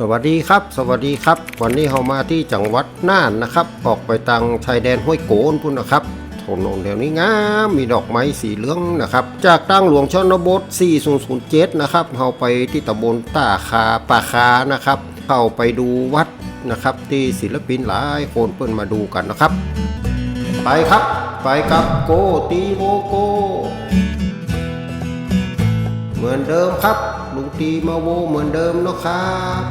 สวัสดีครับ สวัสดีครับ วันนี้เรามาที่จังหวัดน่านนะครับ ออกไปทางชายแดนห้วยโกนพุ่นนะครับถนนแถวนี้งามมีดอกไม้สีเหลืองนะครับ จากตั้งหลวงชนบท 4007 นะครับเราไปที่ตำบลตาคาปาคานะครับ เข้าไปดูวัดนะครับ ที่ศิลปินหลายคนเปิ้นมาดูกันนะครับ ไปครับ ไปกับโกตีโมโก เหมือนเดิมครับลุงตีมาโวเหมือนเดิมเนาะครับ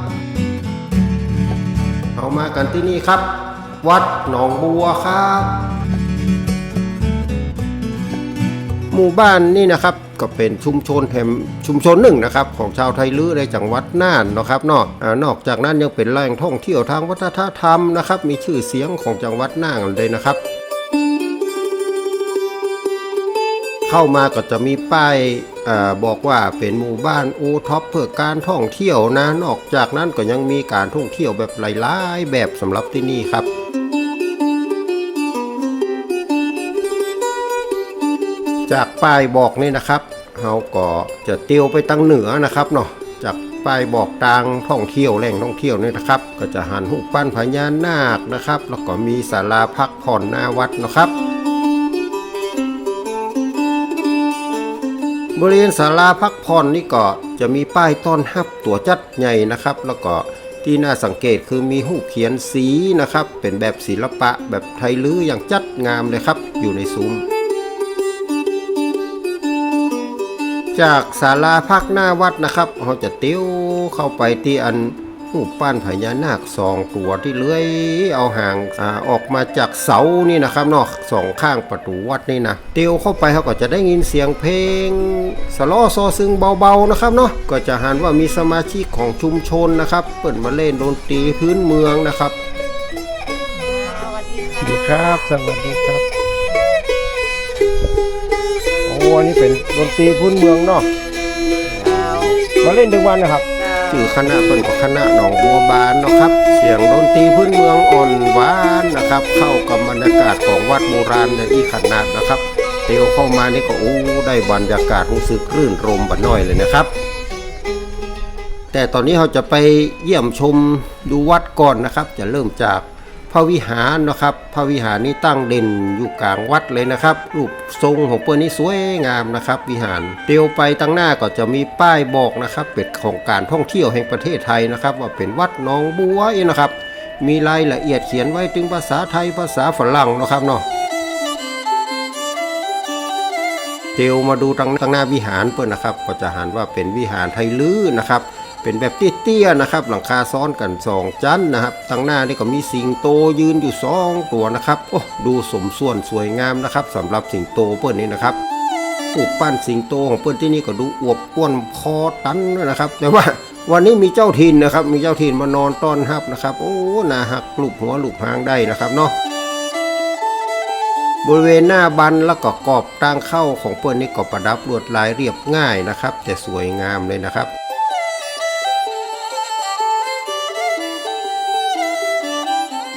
เอามากันที่นี่ครับ วัดหนองบัวครับ หมู่บ้านนี่นะครับก็เป็นชุมชนแห่งชุมชนหนึ่งนะครับ ของชาวไทยลื้อในจังหวัดน่านนะครับนอ่านอกจากนั้นยังเป็นแหล่งท่องเที่ยวทางวัฒนธรรมนะครับ มีชื่อเสียงของจังหวัดน่านเลยนะครับ เข้ามาก็จะมีป้ายอบอกว่าเป็นหมู่บ้านโอท็อปเพื่อการท่องเที่ยวนะนอกจากนั้นก็ยังมีการท่องเที่ยวแบบหลายๆแบบสำหรับที่นี่ครับจากป้ายบอกนี่นะครับเราก็จะเตียวไปตั้งเหนือนะครับเนาะ จากป้ายบอกทางท่องเที่ยวแหล่งท่องเที่ยวนี่นะครับ ก็จะหันหูปปั้นพญานาคนะครับ แล้วก็มีศาลาพักผ่อนหน้าวัดนะครับ บริเวณศาลาพักผ่อนนี่ก็จะมีป้ายต้อนรับตัวจัดใหญ่นะครับ แล้วก็ที่น่าสังเกตคือมีหูเขียนสีนะครับ เป็นแบบศิลปะแบบไทยลื้ออย่างจัดงามเลยครับ อยู่ในซุ้มจากศาลาพักหน้าวัดนะครับเราจะเตี้ยวเข้าไปที่อัน หูปปั้นพญานาคสองตัวที่เลื้อยเอาห่างอออกมาจากเสานี่นะครับเนอกสองข้างประตูวัดนี่นะเตียวเข้าไปเขาก็จะได้ยินเสียงเพลงสล้อซอซึงเบาๆนะครับเนาะก็จะหันว่ามีสมาชิกของชุมชนนะครับ เปิดมาเล่นดนตรีพื้นเมืองนะครับสวัสดีสวัสดีครับ สวัสดีครับโอ้อันนี้เป็นดนตรีพื้นเมืองเนาะมาเล่นทุกวันนะครับ ชื่อคณะเป็นก็คณะหนองบัวบานนะครับ เสียงดนตรีพื้นเมืองอ่อนหวานนะครับ เข้ากับบรรยากาศของวัดโบราณในอีขนาดนะครับเตียวเข้ามานี่ก็โอ้ได้บรรยากาศรู้สึกคลื่นรมบัดน้อยเลยนะครับ แต่ตอนนี้เราจะไปเยี่ยมชมดูวัดก่อนนะครับ จะเริ่มจาก ระวิหารนะครับ พระวิหารนี้ตั้งเด่นอยู่กลางวัดเลยนะครับ รูปทรงของเปิ้นนี่สวยงามนะครับ วิหารเดียวไปตั้งหน้าก็จะมีป้ายบอกนะครับเป็นของการท่องเที่ยวแห่งประเทศไทยนะครับ ว่าเป็นวัดหนองบัวเองนะครับ มีรายละเอียดเขียนไว้ถึงภาษาไทยภาษาฝรั่งนะครับเนาะเตียวมาดูทางทางหน้าวิหารเปิ้นนะครับ ก็จะหันว่าเป็นวิหารไทยลื้อนะครับ เป็นแบบเตี้ยๆนะครับ หลังคาซ้อนกันสองชั้นนะครับทางหน้านี่ก็มีสิงโตยืนอยู่สองตัวนะครับโอ้ดูสมส่วนสวยงามนะครับสำหรับสิงโตเปิ้นนี่นะครับปลูกปั้นสิงโตของเปิ้นที่นี่ก็ดูอวบอ้วนคอตันนะครับ แต่ว่าวันนี้มีเจ้าถิ่นนะครับ มีเจ้าถิ่นมานอนต้อนรับนะครับ โอ้น่าหักลูกหัวลูกหางได้นะครับเนาะบริเวณหน้าบันแล้วก็กรอบทางเข้าของเปิ้นนี่ก็ประดับลวดลายเรียบง่ายนะครับ แต่สวยงามเลยนะครับ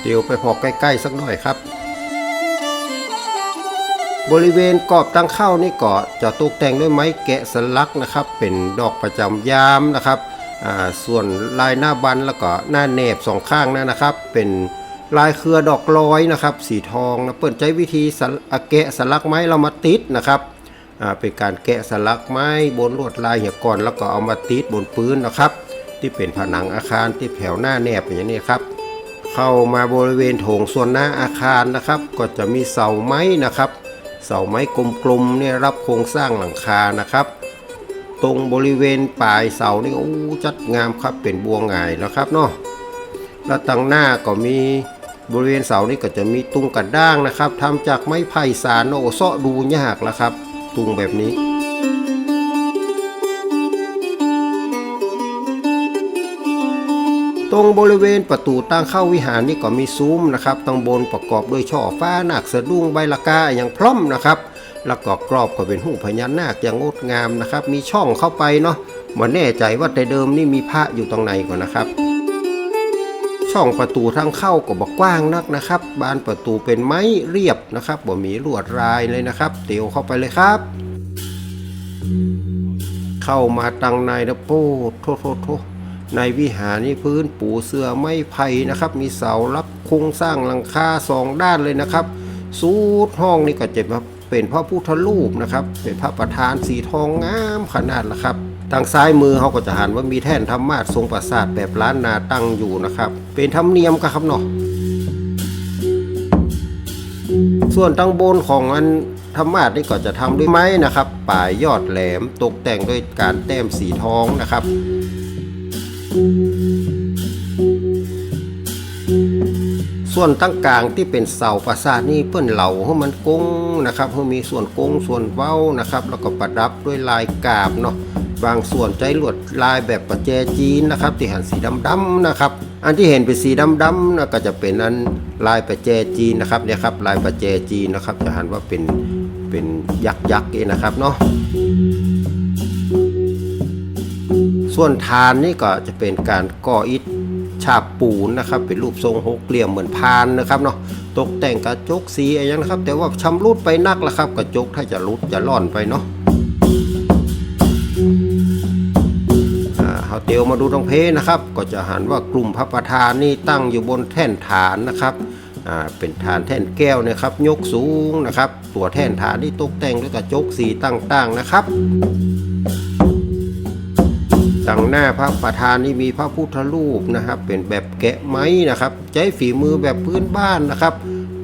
เดี๋ยวไปพอใกล้ๆสักหน่อยครับ บริเวณกรอบทางเข้านี่ก็จะตกแต่งด้วยไม้แกะสลักนะครับ เป็นดอกประจำยามนะครับส่วนลายหน้าบันแล้วก็หน้าแหนบสองข้างนั่นนะครับ เป็นลายเครือดอกลอยนะครับ สีทองนะเปิดใช้วิธีอะแกะสลักไม้เรามาติดนะครับเป็นการแกะสลักไม้บนลวดลายเหี่ยก่อนแล้วก็เอามาติดบนพื้นนะครับ ที่เป็นผนังอาคารที่แถวหน้าแนบอย่างนี้ครับ เข้ามาบริเวณโถงส่วนหน้าอาคารนะครับ ก็จะมีเสาไม้นะครับ เสาไม้กลมๆเนี่ยรับโครงสร้างหลังคานะครับ ตรงบริเวณปลายเสานี่โอ้จัดงามครับเป็นบัวหงายแล้วครับเนาะแล้วตั้งหน้าก็มีบริเวณเสานี่ก็จะมีตุงกระด้างนะครับทำจากไม้ไผ่สารโอ้เซาะดูยากแล้วครับ ตุงแบบนี้ ตรงบริเวณประตูทางเข้าวิหารนี่ก็มีซุ้มนะครับตั้งบนประกอบด้วยช่อฟ้านาคสะดุ้งใบละกาอย่างพร้อมนะครับแล้วก็กรอบก็เป็นหูพญานาคอย่างงดงามนะครับ มีช่องเข้าไปเนาะมาแน่ใจว่าแต่เดิมนี่มีพระอยู่ตรงไหนก่อนนะครับ ช่องประตูทางเข้าก็บอกกว้างนักนะครับ บานประตูเป็นไม้เรียบนะครับบ่มีลวดลายเลยนะครับ เตียวเข้าไปเลยครับ เข้ามาตังในนะโป้โทโทโท ในวิหารนี่พื้นปูเสื่อไม้ไผ่นะครับ มีเสารับโครงสร้างหลังคาสองด้านเลยนะครับสูดห้องนี่ก็จะมาเป็นพระพุทธรูปนะครับ เป็นพระประธานสีทองงามขนาดละครับทางซ้ายมือเขาก็จะหันว่ามีแท่นธรรมาสทรงปราสาทแบบล้านนาตั้งอยู่นะครับ เป็นธรรมเนียมกันครับเนาะส่วนตั้งบนของอันธรรมาสนี่ก็จะทำด้วยไม้นะครับป่ายยอดแหลมตกแต่งด้วยการแต้มสีทองนะครับ ส่วนตั้งกลางที่เป็นเสาปราสาทนี่เปิ้นเหล่าให้มันกงนะครับให้มีส่วนกงส่วนเว้านะครับ แล้วก็ประดับด้วยลายกาบเนาะบางส่วนใจลวดลายแบบประแจจีนนะครับ ที่หันสีดำๆนะครับ อันที่เห็นเป็นสีดำๆนะก็จะเป็นอันลายประแจจีนนะครับเนี่ยครับลายประแจจีนนะครับจะหันว่าเป็นเป็นยักษ์ยักษ์เองนะครับเนาะ ส่วนฐานนี่ก็จะเป็นการก่ออิฐฉาบปูนนะครับ เป็นรูปทรงหกเหลี่ยมเหมือนพานนะครับเนาะตกแต่งกระจกสีอะไรอย่างนะครับ แต่ว่าชำรุดไปนักละครับกระจกถ้าจะรุดจะล่อนไปเนาะเฮาเตียวมาดูตรงเพนะครับ ก็จะหันว่ากลุ่มพระประธานนี่ตั้งอยู่บนแท่นฐานนะครับเป็นฐานแท่นแก้วนะครับ ยกสูงนะครับ ตัวแท่นฐานที่ตกแต่งด้วยกระจกสีต่างๆนะครับ ดังหน้าพระประธานนี่มีพระพุทธรูปนะครับ เป็นแบบแกะไม้นะครับ ใช้ฝีมือแบบพื้นบ้านนะครับ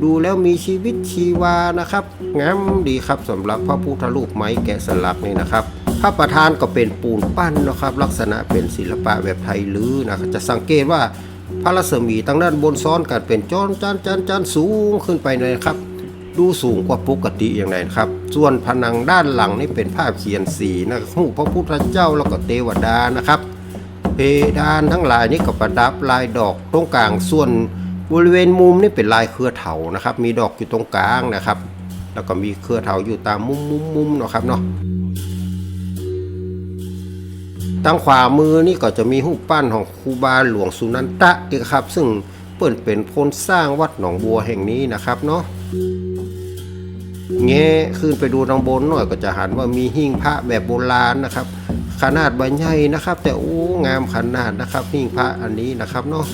ดูแล้วมีชีวิตชีวานะครับงามดีครับสำหรับพระพุทธรูปไม้แกะสลักนี่นะครับพระประธานก็เป็นปูนปั้นนะครับ ลักษณะเป็นศิลปะแบบไทยลื้อนะครับจะสังเกตว่าพระรัศมีตั้งด้านบนซ้อนกันเป็นจอนจานจานจานสูงขึ้นไปเลยครับ ดูสูงกว่าปกติอย่างไรครับ ส่วนผนังด้านหลังนี่เป็นภาพเขียนสีนะครับหูพระพุทธเจ้าแล้วก็เทวดานะครับ เพดานทั้งหลายนี่ก็ประดับลายดอกตรงกลางส่วนบริเวณมุมนี่เป็นลายเครือเถานะครับ มีดอกอยู่ตรงกลางนะครับ แล้วก็มีเครือเถาอยู่ตามมุมมุมมุมนะครับเนาะทางขวามือนี่ก็จะมีรูปปั้นของครูบาหลวงสุนันตะอีกครับ ซึ่งเปิ่นเป็นคนสร้างวัดหนองบัวแห่งนี้นะครับเนาะ แงขึ้นไปดูทางบนหน่อยก็จะหันว่ามีหิ้งพระแบบโบราณนะครับ ขนาดใบใหญ่นะครับ แต่โอ้งามขนาดนะครับ หิ้งพระอันนี้นะครับเนาะ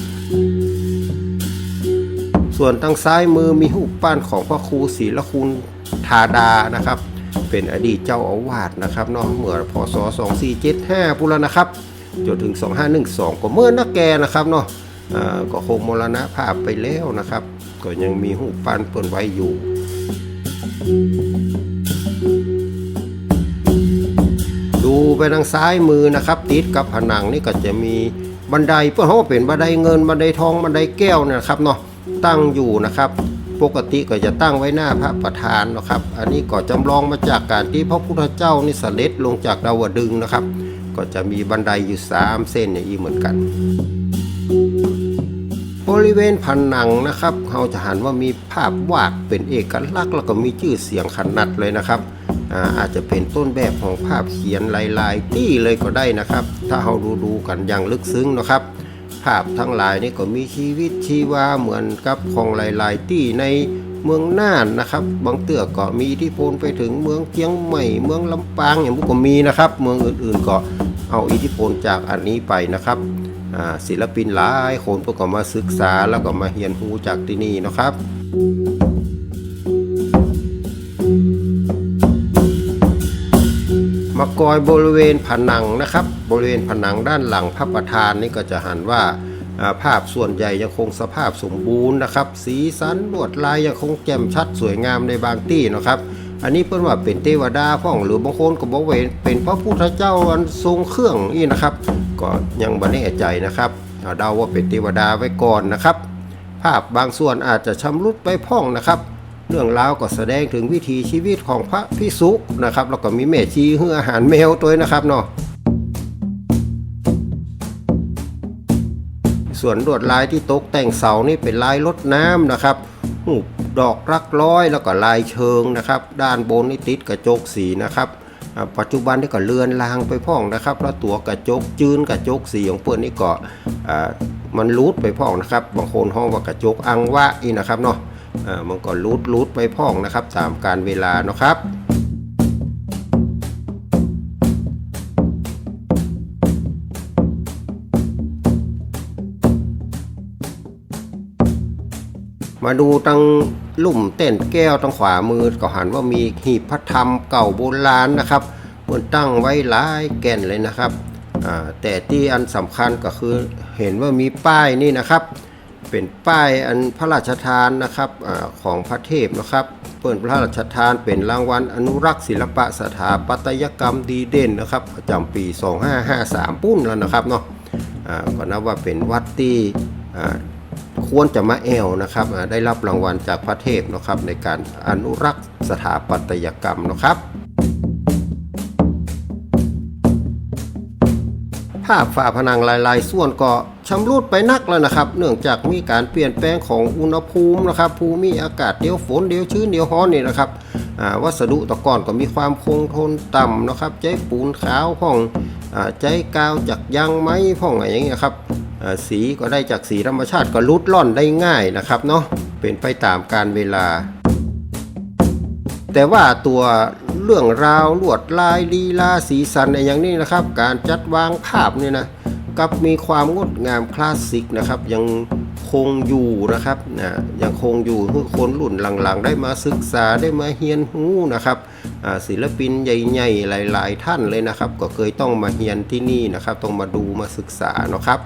ส่วนทางซ้ายมือมีรูปปั้นของพระครูศรีละคุณธาดานะครับ เป็นอดีตเจ้าอาวาสนะครับเนาะเมื่อพศ 2475พุนละนะครับจนถึง 2512 ก็เมื่อนักแกนะครับเนาะก็คงมรณภาพไปแล้วนะครับ ก็ยังมีรูปปั้นเปิ่นไว้อยู่ ดูไปทางซ้ายมือนะครับ ติดกับผนังนี่ก็จะมีบันไดเพื่อเขาว่าเป็นบันไดเงินบันไดทองบันไดแก้วนะครับเนาะตั้งอยู่นะครับ ปกติก็จะตั้งไว้หน้าพระประธานนะครับ อันนี้ก็จำลองมาจากการที่พระพุทธเจ้านี่เสด็จลงจากดาวดึงนะครับ ก็จะมีบันไดอยู่สามเส้นอย่างนี้เหมือนกัน บริเวณผนังนะครับเราจะหันว่ามีภาพวาดเป็นเอกลักษณ์แล้วก็มีชื่อเสียงขนาดเลยนะครับอาอาจจะเป็นต้นแบบของภาพเขียนลายๆตี้เลยก็ได้นะครับ ถ้าเราดูดูกันอย่างลึกซึ้งนะครับ ภาพทั้งหลายนี่ก็มีชีวิตชีวาเหมือนกับของลายๆตี้ในเมืองน่านนะครับ บางเตือก็มีอิทธิพลไปถึงเมืองเชียงใหม่ เมืองลำปางอย่างพวกก็มีนะครับ เมืองอื่นๆก็เอาอิทธิพลจากอันนี้ไปนะครับ ศิลปินหลายคนพวกก็มาศึกษาแล้วก็มาเรียนรู้จากที่นี่นะครับมากอยบริเวณผนังนะครับ บริเวณผนังด้านหลังพระประธานนี่ก็จะหันว่าภาพส่วนใหญ่ยังคงสภาพสมบูรณ์นะครับ สีสันลวดลายยังคงแจ่มชัดสวยงามในบางที่นะครับ อันนี้เพิ่นว่าเป็นเทวดาพ่องหรือบางคนก็บอกว่าเป็นพระพุทธเจ้าอันทรงเครื่องนี่นะครับ ก็ยังบ่แน่ใจนะครับเอาดาว่าเป็นเทวดาไว้ก่อนนะครับ ภาพบางส่วนอาจจะชำรุดไปพ่องนะครับ เรื่องราวก็แสดงถึงวิถีชีวิตของพระพิสุนะครับแล้วก็มีแม่ชีเฮืออาหารแมวตัวนะครับเนาะส่วนลวดลายที่ตกแต่งเสานี่เป็นลายรดน้ำนะครับหูดอกรักร้อยแล้วก็ลายเชิงนะครับ ด้านบนนี่ติดกระจกสีนะครับ ปัจจุบันนี่ก็เลือนลางไปพ่องนะครับ แล้วตัวกระจกจืนกระจกสีของเปิ้นนี่ก็มันรูดไปพ่องนะครับ บางคนห้องว่ากระจกอังวะอีนะครับเนาะมันก็รูดรูดไปพ่องนะครับ ตามการเวลาเนาะครับ มาดูตังลุ่มเต้นแก้วตังขวามือก็หันว่ามีหีบพระธรรมเก่าโบราณนะครับบนตั้งไว้หลายแก่นเลยนะครับแต่ที่อันสำคัญก็คือเห็นว่ามีป้ายนี่นะครับ เป็นป้ายอันพระราชทานนะครับอของพระเทพนะครับเปิดพระราชทานเป็นรางวัลอนุรักษ์ศิลปะสถาปัตยกรรมดีเด่นนะครับประจำปี 2553 ปุ้นแล้วนะครับเนาะก็นับว่าเป็นวัดที่ ควรจะมาแอวนะครับได้รับรางวัลจากพระเทพนะครับในการอนุรักษ์สถาปัตยกรรมนะครับภาพฝาผนังลายๆ ส่วนก็ชำรุดไปนักแล้วนะครับ เนื่องจากมีการเปลี่ยนแปลงของอุณหภูมินะครับภูมิอากาศเดี๋ยวฝนเดี๋ยวชื้นเดี๋ยวร้อนนี่นะครับวัสดุตะกอนก็มีความคงทนต่ำนะครับ ใจปูนขาวพ่องอใจกาวจากยางไม้พ่องอะไรอย่างเงี้ยครับ สีก็ได้จากสีธรรมชาติก็ลุดล่อนได้ง่ายนะครับเนาะเป็นไปตามการเวลา แต่ว่าตัวเรื่องราวลวดลายลีลาสีสันอย่างนี้นะครับ การจัดวางภาพเนี่ยนะกับมีความงดงามคลาสสิกนะครับยังคงอยู่นะครับนะยังคงอยู่ให้คนรุ่นหลังๆ ได้มาศึกษาได้มาเฮียนหูนะครับศิลปินใหญ่ ๆ หลาย ๆ ท่านเลยนะครับ ก็เคยต้องมาเฮียนที่นี่นะครับ ต้องมาดูมาศึกษาเนาะครับ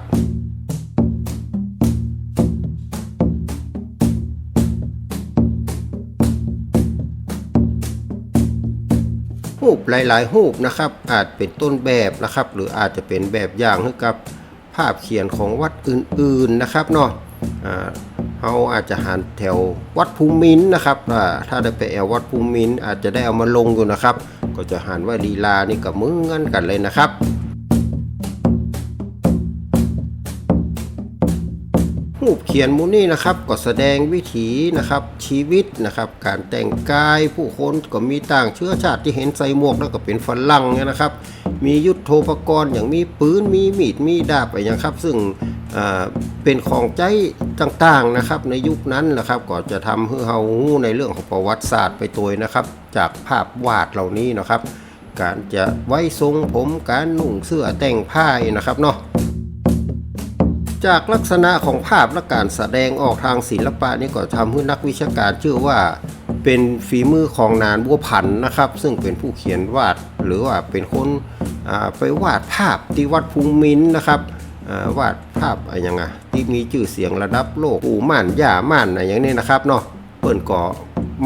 รูปหลาย ๆ รูปนะครับ อาจเป็นต้นแบบนะครับ หรืออาจจะเป็นแบบอย่างให้กับภาพเขียนของวัดอื่น ๆ นะครับเนาะเราอาจจะหันแถววัดภูมินทร์นะครับถ้าได้ไปแอววัดภูมินทร์อาจจะได้เอามาลงอยู่นะครับ ก็จะหันว่าดีลานี่กับมือนกันเลยนะครับ รูปเขียนมูนี่นะครับก็แสดงวิถีนะครับชีวิตนะครับ การแต่งกายผู้คนก็มีต่างเชื้อชาติที่เห็นใส่หมวกแล้วก็เป็นฝรั่งเนี่ยนะครับ มียุทโธปกรณ์อย่างมีปืนมีมีดมีดาบอะไรอย่างครับ ซึ่งเป็นของใจต่างๆนะครับ ในยุคนั้นนะครับก็จะทำให้เรารู้ในเรื่องของประวัติศาสตร์ไปตัวนะครับ จากภาพวาดเหล่านี้นะครับ การจะไว้ทรงผมการนุ่งเสื้อแต่งผ้านะครับเนาะ จากลักษณะของภาพและการแสดงออกทางศิลปะนี่ก็ทำให้นักวิชาการเชื่อว่าเป็นฝีมือของนานบัวผันนะครับ ซึ่งเป็นผู้เขียนวาดหรือว่าเป็นคนไปวาดภาพที่วัดภูมินนะครับวาดภาพอะไรย่างไงที่มีชื่อเสียงระดับโลกปู่ม่านย่าม่านอะไรอย่างนี้นะครับเนาะเปิ่นก็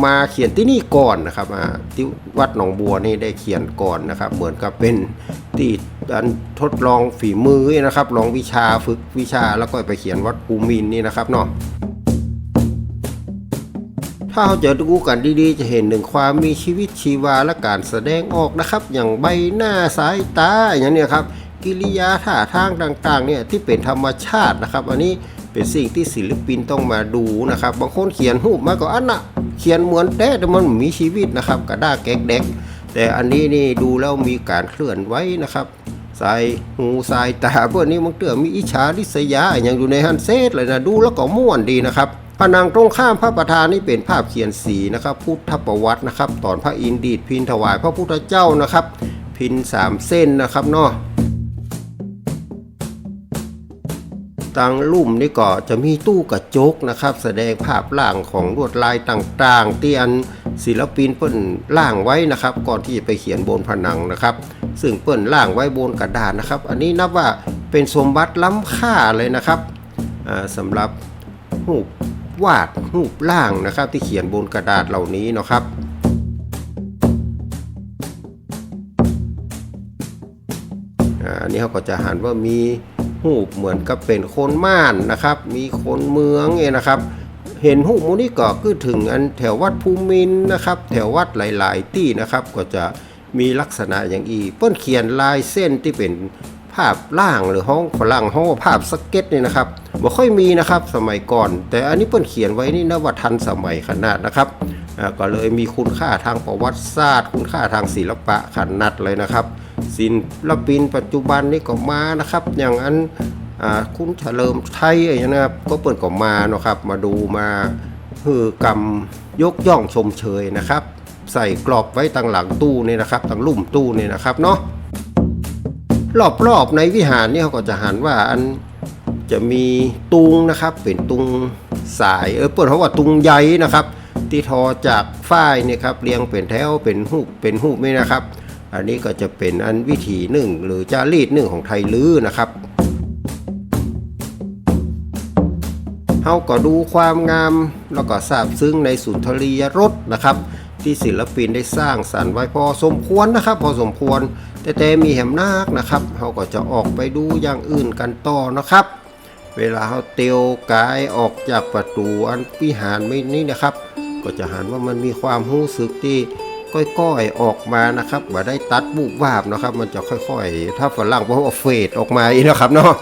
มาเขียนที่นี่ก่อนนะครับอ่าที่วัดหนองบัวนี่ได้เขียนก่อนนะครับ เหมือนกับเป็นที่อันทดลองฝีมือนะครับ ลองวิชาฝึกวิชาแล้วก็ไปเขียนวัดภูมินนี่นะครับเนาะถ้าเราจะดูกันดีๆ จะเห็นหนึ่งความมีชีวิตชีวาและการแสดงออกนะครับ อย่างใบหน้าสายตาอย่างเนี้ยครับกิริยาท่าทางต่างๆเนี่ยที่เป็นธรรมชาตินะครับ อันนี้เป็นสิ่งที่ศิลปินต้องมาดูนะครับ บางคนเขียนรูปมาก็อันน่ะ เขียนเหมือนแต่แต่มันมีชีวิตนะครับกระด้าแก๊กแดกแต่อันนี้นี่ดูแล้วมีการเคลื่อนไหวนะครับสายหูสายตาพวกนี้มันเตือมีอิจฉาริษยาอย่างอยู่ในฮันเซตเลยนะดูแล้วก็ม่วนดีนะครับผนังตรงข้ามพระประธานนี่เป็นภาพเขียนสีนะครับ พุทธประวัตินะครับ ตอนพระอินทร์ดีดพินถวายพระพุทธเจ้านะครับ พินสามเส้นนะครับเนาะ ตังลุ่มนี่ก็จะมีตู้กระจกนะครับ แสดงภาพล่างของลวดลายต่างๆ ที่อันศิลปินเปิ้นล่างไว้นะครับ ก่อนที่จะไปเขียนบนผนังนะครับ ซึ่งเปิ้นล่างไว้บนกระดาษนะครับ อันนี้นับว่าเป็นสมบัติล้ำค่าเลยนะครับสำหรับรูปวาดรูปล่างนะครับ ที่เขียนบนกระดาษเหล่านี้นะครับอันนี้เขาก็จะหันว่ามี หูบเหมือนกับเป็นคนม่านนะครับ มีคนเมืองเองนะครับ เห็นหูบมูนี่ก็คือถึงอันแถววัดภูมินนะครับ แถววัดหลาย ๆ ที่นะครับก็จะมีลักษณะอย่างอีเปิ้นเขียนลายเส้นที่เป็น ภาพล่างหรือห้องฝรั่งห้องภาพสเก็ตนี่นะครับบ่ค่อยมีนะครับสมัยก่อน แต่อันนี้เปิ้นเขียนไว้นี่นะว่าทันสมัยขนาดนะครับก็เลยมีคุณค่าทางประวัติศาสตร์ คุณค่าทางศิลปะขนาดเลยนะครับ ศิลปินปัจจุบันนี่ก็มานะครับ อย่างอันอคุณเฉลิมไทยอย่างนี้นะครับ ก็เปิดก็มาเนาะครับ มาดูมาคือกรรมยกย่องชมเชยนะครับ ใส่กรอบไว้ตั้งหลังตู้นี่นะครับตั้งลุ่มตู้นี่นะครับเนาะ รอบๆในวิหารนี่เขาก็จะหันว่าอันจะมีตุงนะครับ เป็นตุงสายเออเปิดเขาว่าตุงใยนะครับ ที่ทอจากฝ้ายเนี่ยครับเรียงเป็นแถวเป็นหูเป็นหูปนี่นะครับ อันนี้ก็จะเป็นอันวิธีหนึ่งหรือจารีตหนึ่งของไทยลื้อนะครับเฮาก็ดูความงามแล้วก็ซาบซึ้งในสุนทรียรสนะครับ ที่ศิลปินได้สร้างสรรค์ไว้พอสมควรนะครับ พอสมควร แต่แต่มีแหมนาคนะครับเฮาก็จะออกไปดูอย่างอื่นกันต่อนะครับ เวลาเฮาเตียวกายออกจากประตูอันวิหารไม่นี่นะครับ ก็จะหันว่ามันมีความรู้สึกที่ก้อยๆออกมานะครับว่าได้ตัดบุบวาบนะครับ มันจะค่อยๆ ถ้าฝรั่งเพราะว่าเฟดออกมาอีกนะครับเนาะ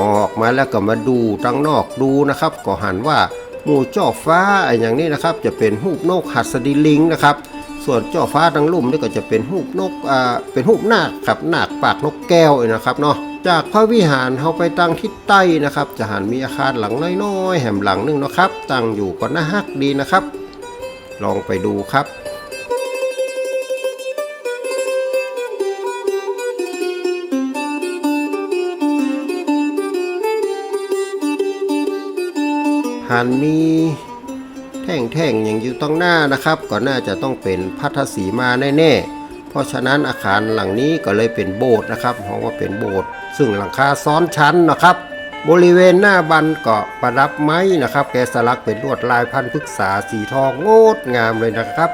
ออกมาแล้วก็มาดูตั้งนอกดูนะครับ ก็หันว่าหมู่จ่อฟ้าไอ้อย่างนี้นะครับ จะเป็นหูปนกหัสดีลิงนะครับ ส่วนจ่อฟ้าทั้งลุ่มนี่ก็จะเป็นหูปนกอ่าเป็นหูปนาคครับนาคปากนกแก้วนะครับเนาะจากพระวิหารเขาไปตั้งทิศใต้นะครับ จะหันมีอาคารหลังน้อยๆแหมหลังนึงนะครับ ตั้งอยู่ก็น่าฮักดีนะครับ ลองไปดูครับ หันมีแท่งๆอย่างอยู่ตรงหน้านะครับ ก็น่าจะต้องเป็นพัทธสีมาแน่ๆ เพราะฉะนั้นอาคารหลังนี้ก็เลยเป็นโบสถ์นะครับเพราะว่าเป็นโบสถ์ซึ่งหลังคาซ้อนชั้นนะครับ บริเวณหน้าบันก็ประดับไม้นะครับ แกสลักเป็นลวดลายพันธุ์พฤกษาสีทองงดงามเลยนะครับ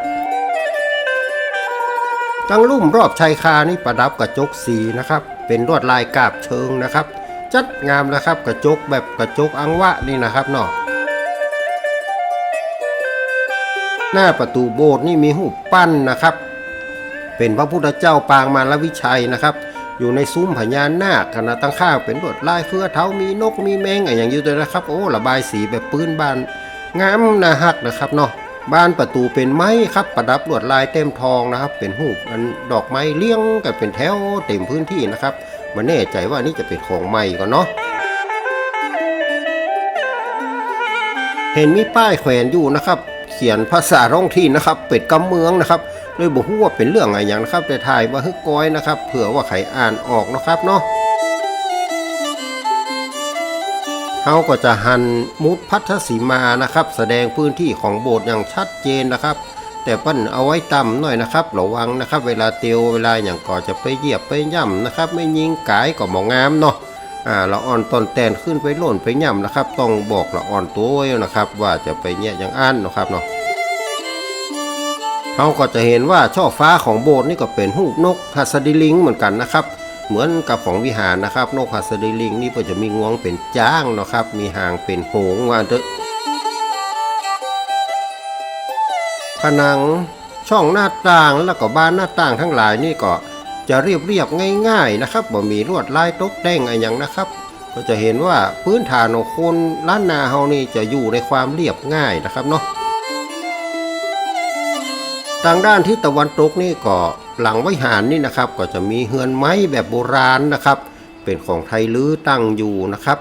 ทั้งลุ่มรอบชายคานี่ประดับกระจกสีนะครับ เป็นลวดลายกาบเชิงนะครับ จัดงามนะครับ กระจกแบบกระจกอังวะนี่นะครับเนาะ หน้าประตูโบสถ์นี่มีหูปั้นนะครับ เป็นพระพุทธเจ้าปางมารวิชัยนะครับ อยู่ในซุ้มพญานาคขณะตั้งข้างเป็นลวดลายเครือเท้ามีนกมีแมงอะไรอย่างอยู่ด้วยนะครับ โอ้ระบายสีแบบปืนบานงามนาฮักนะครับเนาะบ้านประตูเป็นไม้ครับประดับลวดลายเต็มทองนะครับ เป็นหูปอันดอกไม้เลี้ยงกันเป็นแถวเต็มพื้นที่นะครับมันแน่ใจว่านี่จะเป็นของใหม่ก่อนเนาะเห็นมีป้ายแขวนอยู่นะครับ เขียนภาษาท้องถิ่นนะครับ เป็ดกำเมืองนะครับเลยบอกว่าเป็นเรื่องอะไรอย่างนะครับ แต่ถ่ายมาฮึกก้อยนะครับ เผื่อว่าใครอ่านออกนะครับเนาะเขาก็จะหันมุดพัทธสีมานะครับ แสดงพื้นที่ของโบสถ์อย่างชัดเจนนะครับ แต่ปั้นเอาไว้ต่ำหน่อยนะครับระวังนะครับ เวลาเตียวเวลาอย่างก่อจะไปเหยียบไปย่ำนะครับ ไม่ยิงกายก็หมองงามเนาะ อ่าละอ่อนตอนแตนขึ้นไปโล่นไปย่ำนะครับ ต้องบอกละอ่อนตัวไว้นะครับ ว่าจะไปเนี่ยอย่างอันนะครับเนาะเขาก็จะเห็นว่าช่อฟ้าของโบสถ์นี่ก็เป็นหูปนกหัสดิลิงเหมือนกันนะครับ เหมือนกับของวิหารนะครับ นกหัสดิลิงนี่ก็จะมีงวงเป็นจ้างนะครับ มีหางเป็นโหงว่าเถอะผนังช่องหน้าต่างแล้วก็บ้านหน้าต่างทั้งหลายนี่ก็ จะเรียบเรียบง่ายๆนะครับบ่มีลวดลายตกแต่งอะไรอย่างนะครับ ก็จะเห็นว่าพื้นฐานของคนล้านนาเฮานี่จะอยู่ในความเรียบง่ายนะครับเนาะทางด้านทิศตะวันตกนี่ก็หลังวิหารนี่นะครับ ก็จะมีเฮือนไม้แบบโบราณนะครับ เป็นของไทยลื้อตั้งอยู่นะครับ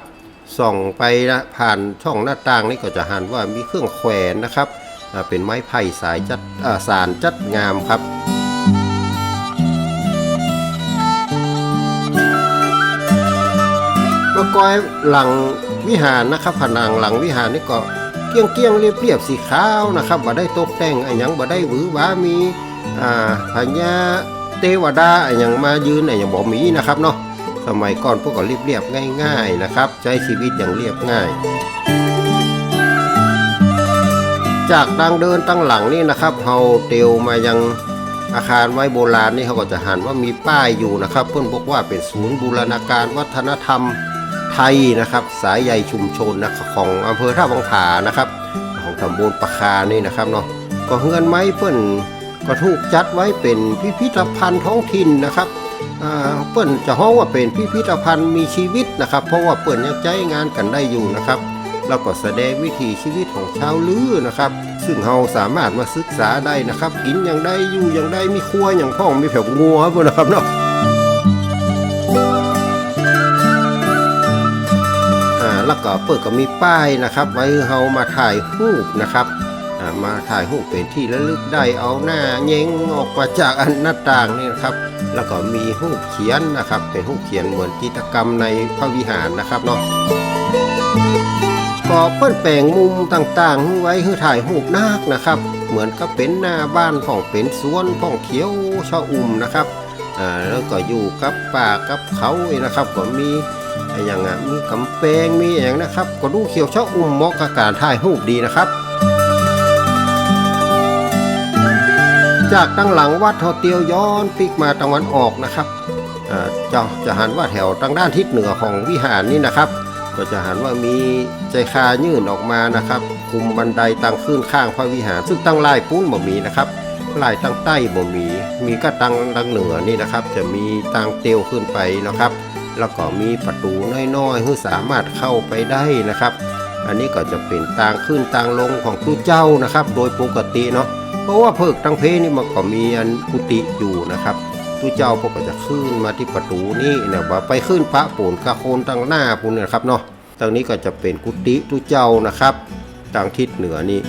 ส่องไปนะผ่านช่องหน้าต่างนี่ก็จะหันว่ามีเครื่องแขวนนะครับเป็นไม้ไผ่สายจัดสารจัดงามครับ ก้อยหลังวิหารนะครับผนังหลังวิหารนี่ก็เกี้ยงเกี้ยงเรียบเรียบสีขาวนะครับบ่ได้ตกแต่งอะไรหยังบ่ได้หวือหวามีอ่าพญาเทวดาอะไรหยังมายืนอะไรหยังบ่มีนะครับเนาะสมัยก่อนพวกก็เรียบเรียบง่าย ๆนะครับ ใช้ชีวิตอย่างเรียบง่าย จากทางเดินตั้งหลังนี่นะครับเฮาเตียวมายังอาคารไว้โบราณนี่เขาก็จะหันว่ามีป้ายอยู่นะครับ เพื่อนบอกว่าเป็นศูนย์บูรณาการวัฒนธรรม ไทยนะครับ สายใยชุมชนนะของอำเภอท่าวังผานะครับ ของตำบลปะคานี่นะครับเนาะก็เฮือนไม้เพื่อนก็ถูกจัดไว้เป็นพิพิธภัณฑ์ท้องถิ่นนะครับเปิ้นจะห้องว่าเป็นพิพิธภัณฑ์มีชีวิตนะครับ เพราะว่าเปิ้นยังใจงานกันได้อยู่นะครับแล้วก็แสดงวิถีชีวิตของชาวลือนะครับ ซึ่งเราสามารถมาศึกษาได้นะครับ กินอย่างใดอยู่อย่างใดมีครัวอย่างพ่องมีแผงงัวพวกนะครับเนาะ เปิดก็มีป้ายนะครับ ไว้เรามาถ่ายรูปนะครับมาถ่ายรูปเป็นที่ระลึกได้เอาหน้าเย้งออกมาจากอันหน้าต่างนี่นะครับ แล้วก็มีรูปเขียนนะครับ เป็นรูปเขียนเหมือนกิจกรรมในพระวิหารนะครับเนาะก็เปิ้นแปลงมุมต่างๆ ไว้ให้ถ่ายรูปนาคนะครับ เหมือนกับเป็นหน้าบ้านของเป็นสวนของเขียวชะอุ่มนะครับอ่าแล้วก็อยู่กับป่ากับเขาเองนะครับก็มี อะไรอย่างอะมีกำแพงมีอย่างนะครับ ก็ดูเขียวชะอุ่มเหมาะกับการถ่ายรูปดีนะครับ จากตั้งหลังวัดทอเตียวย้อนปิกมาตะวันออกนะครับอ่าจะจะหันว่าแถวทางด้านทิศเหนือของวิหารนี่นะครับ ก็จะหันว่ามีใจคายื่นออกมานะครับ คุมบันไดตั้งขึ้นข้างพระวิหาร ซึ่งตั้งลายปุ้นบ่มีนะครับลายตั้งใต้บ่มี มีก็ตั้งทางเหนือนี่นะครับ จะมีตั้งเตียวขึ้นไปนะครับ แล้วก็มีประตูน้อยๆให้สามารถเข้าไปได้นะครับ อันนี้ก็จะเป็นทางขึ้นทางลงของตู้เจ้านะครับ โดยปกติเนาะเพราะว่าเพิกตังเพนี่มันก็มีอันกุฏิอยู่นะครับตู้เจ้าพวกก็จะขึ้นมาที่ประตูนี่เนี่ยว่าไปขึ้นพระปูนกระโคนตั้งหน้าปูนเนะครับเนาะตรงนี้ก็จะเป็นกุฏิตู้เจ้านะครับทางทิศเหนือนี่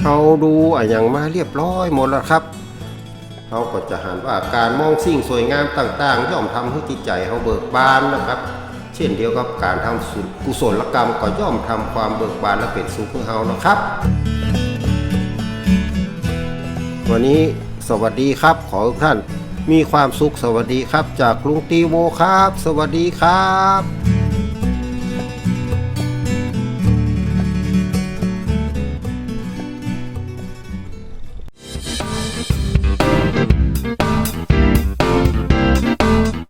เขาดูอะอย่างมาเรียบร้อยหมดแล้วครับ เขาก็จะหันว่าการมองสิ่งสวยงามต่างๆย่อมทำให้จิตใจเขาเบิกบานนะครับ เช่นเดียวกับการทำสุกุศลกรรมก็ย่อมทำความเบิกบานและเป็นสุขให้เฮานะครับ วันนี้สวัสดีครับ ขอให้ทุกท่านมีความสุขสวัสดีครับ จากลุงตีโวครับ สวัสดีครับ